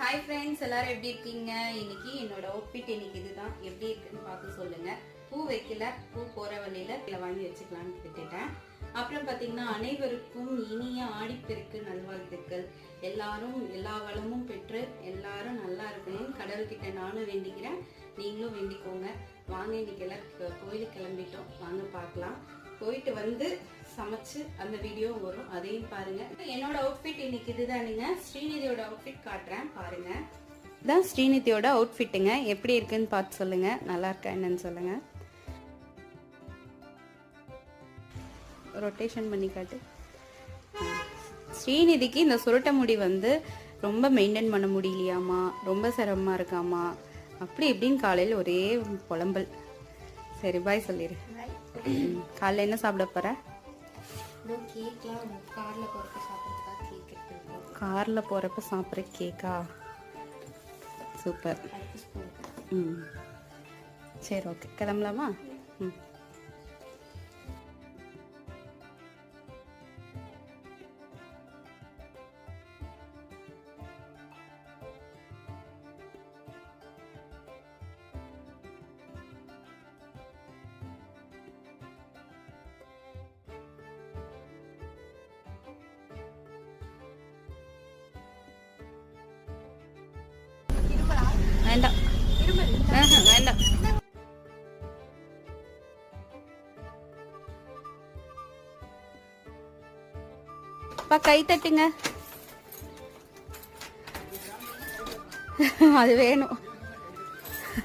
Hi friends எல்லாரும் எப்படி இருக்கீங்க? இன்னைக்கு என்னோட அவுட்ஃபிட் இன்னைக்கு இதுதான். எப்படி இருக்குன்னு பார்த்து சொல்லுங்க. பூ வைக்கல பூ போற வழியில இதில் வாங்கி வச்சுக்கலாம்னு விட்டுட்டேன். அப்புறம் பார்த்தீங்கன்னா அனைவருக்கும் இனிய ஆடிப்பெருக்கு நல்வாழ்த்துக்கள். எல்லாரும் எல்லா வளமும் பெற்று எல்லாரும் நல்லா இருக்கணும் கடவுள்கிட்ட நானும் வேண்டிக்கிறேன். நீங்களும் வேண்டிக்கோங்க. வாங்க இன்னைக்கு எல்லாம் கோ- கோயிலுக்கு கிளம்பிட்டோம். வாங்க பார்க்கலாம். போயிட்டு வந்து சமைச்சு அந்த வீடியோ வரும். அதையும் பாருங்க. என்னோட அவுட்ஃபிட் இன்னைக்கு இதுதானுங்க ஸ்ரீநிதியோட அவுட்ஃபிட் காட்டுறேன். பாருங்க. இதுதான் ஸ்ரீநிதியோட அவுட்ஃபிட்டுங்க எப்படி இருக்குன்னு பார்த்து சொல்லுங்க. நல்லா இருக்கா என்னன்னு சொல்லுங்க. ரொட்டேஷன் பண்ணி காட்டு. ஸ்ரீநிதிக்கு இந்த சுருட்ட முடி வந்து ரொம்ப மெயின்டைன் பண்ண முடியலையாமா ரொம்ப சிரமமாக இருக்காமா அப்படி இப்படின்னு காலையில் ஒரே புலம்பல். சரி பாய் சொல்லிடு காலைல என்ன சாப்பிட போற? கார்ல போறப்ப சாப்பிட்ற கேக்கா சூப்பர் ம். சரி ஓகே கிளம்பலாமா? ம். வேண்டாம். வேண்டாம். அப்பா கை தட்டுங்க. அது வேணும்.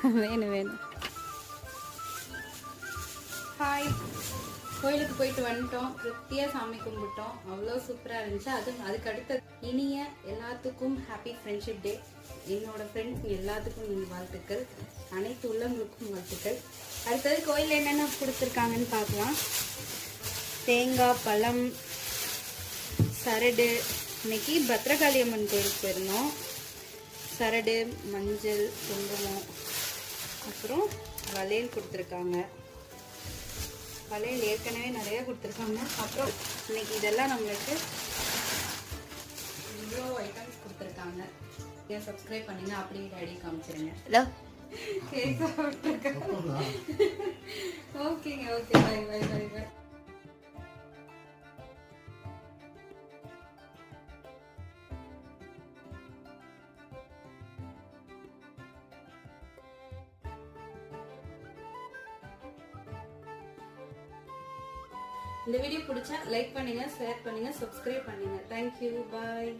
வேணும் வேணும். ஹாய் கோயிலுக்கு போயிட்டு வந்துட்டோம். திருப்தியாக சாமி கும்பிட்டோம். அவ்வளோ சூப்பராக இருந்துச்சு. அது அதுக்கு அடுத்த இனிய எல்லாத்துக்கும் ஹாப்பி ஃப்ரெண்ட்ஷிப் டே என்னோட ஃப்ரெண்ட்ஸ் எல்லாத்துக்கும் நீங்கள் வாழ்த்துக்கள். அனைத்து உள்ளவங்களுக்கும் வாழ்த்துக்கள். அடுத்தது கோயிலில் என்னென்ன கொடுத்துருக்காங்கன்னு பார்க்கலாம். தேங்காய் பழம் சரடு. இன்னைக்கு பத்ரகாளி அம்மன் கோயிலுக்கு போயிருந்தோம். சரடு மஞ்சள் குங்குமம் அப்புறம் வளையல் கொடுத்துருக்காங்க. வளையல் ஏற்கனவே நிறைய கொடுத்துருக்காங்க. அப்புறம் இன்னைக்கு இதெல்லாம் நம்மளுக்கு இவ்வளோ ஐட்டம்ஸ் கொடுத்துருக்காங்க. ஏன் சப்ஸ்கிரைப் பண்ணுங்க அப்படியே டேடி காமிச்சிருங்க. ஹலோ? கேக் ஓகேங்க okay bye bye bye bye இந்த வீடியோ பிடிச்சா லைக் பண்ணுங்க ஷேர் பண்ணுங்க சப்ஸ்கிரைப் பண்ணுங்க. Thank you bye